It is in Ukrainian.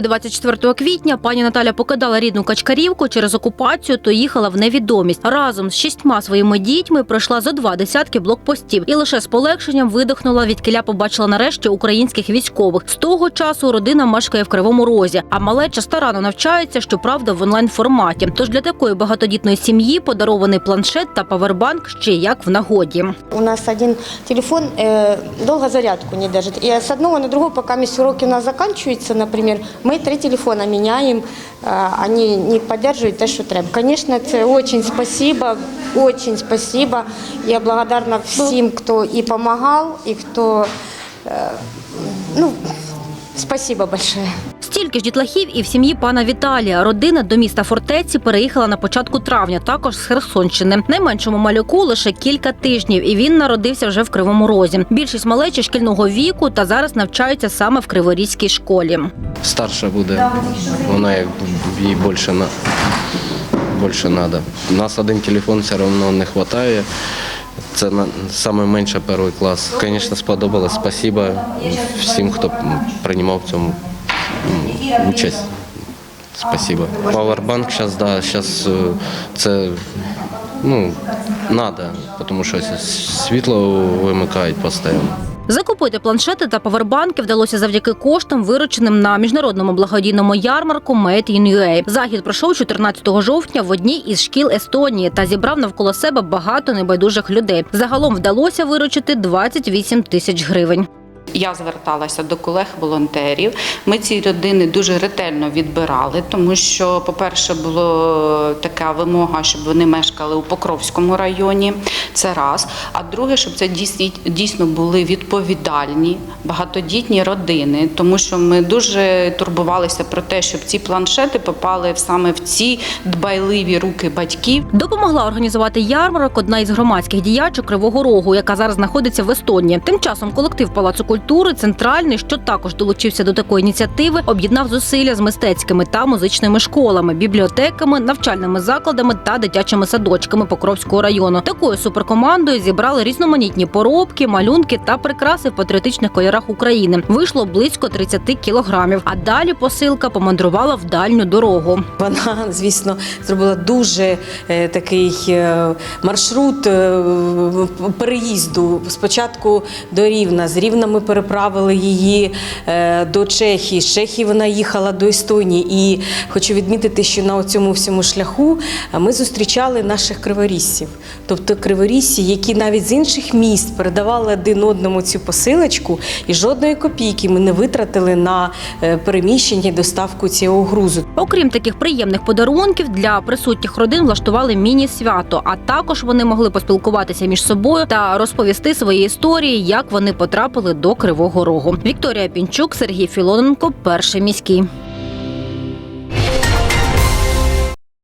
Коли 24 квітня пані Наталя покидала рідну Качкарівку через окупацію, то їхала в невідомість. Разом з шістьма своїми дітьми пройшла зо два десятки блокпостів і лише з полегшенням видихнула, відкиля побачила нарешті українських військових. З того часу родина мешкає в Кривому Розі, а малеча старано навчається, щоправда, в онлайн форматі. Тож для такої багатодітної сім'ї подарований планшет та павербанк ще як в нагоді. У нас один телефон э, долго зарядку не держит. И с одного на другой, пока мисс уроки у нас заканчиваются, например, мы три телефона меняем, э, они не поддерживают то, что треба. Конечно, это очень спасибо, очень спасибо. Я благодарна всем, кто и помогал, и кто, э, ну, спасибо большое. Стільки ж дітлахів і в сім'ї пана Віталія. Родина до міста фортеці переїхала на початку травня, також з Херсонщини. Найменшому малюку лише кілька тижнів, і він народився вже в Кривому Розі. Більшість малечі шкільного віку та зараз навчаються саме в Криворізькій школі. старша буде, вона їй більше на більше треба. У нас один телефон все одно не вистачає. Це на саме перший клас. Звісно, сподобалось. Спасибо всім, хто приймав цьому участь. Спасибо. Пауербанк зараз, да, зараз це ну, надо, тому що світло вимикають постійно. Закупити планшети та павербанки вдалося завдяки коштам, вирученим на міжнародному благодійному ярмарку Made in UA. Захід пройшов 14 жовтня в одній із шкіл Естонії та зібрав навколо себе багато небайдужих людей. Загалом вдалося виручити 28 тисяч гривень. Я зверталася до колег-волонтерів. Ми ці родини дуже ретельно відбирали, тому що, по-перше, була така вимога, щоб вони мешкали у Покровському районі. Це раз. А друге, щоб це дійсно, були відповідальні багатодітні родини, тому що ми дуже турбувалися про те, щоб ці планшети попали саме в ці дбайливі руки батьків. Допомогла організувати ярмарок одна із громадських діячок Кривого Рогу, яка зараз знаходиться в Естонії. Тим часом колектив Палацу культури центральний, що також долучився до такої ініціативи, об'єднав зусилля з мистецькими та музичними школами, бібліотеками, навчальними закладами та дитячими садочками Покровського району. Такою суперкомандою зібрали різноманітні поробки, малюнки та прикраси в патріотичних кольорах України. Вийшло близько 30 кілограмів. А далі посилка помандрувала в дальню дорогу. Вона, звісно, зробила дуже е, такий е, маршрут е, переїзду. Спочатку до Рівна. З Рівна ми переправили її е, до Чехії. З Чехії вона їхала до Естонії. І хочу відмітити, що на цьому всьому шляху е, ми зустрічали наших криворіссів. Тобто криворіссі, які навіть з інших міст передавали один одному цю посилочку, і жодної копійки ми не витратили на е, переміщення і доставку цього грузу. Окрім таких приємних подарунків, для присутніх родин влаштували міні-свято. А також вони могли поспілкуватися між собою та розповісти свої історії, як вони потрапили до Кривого Рогу. Вікторія Пінчук, Сергій Філоненко, перший міський.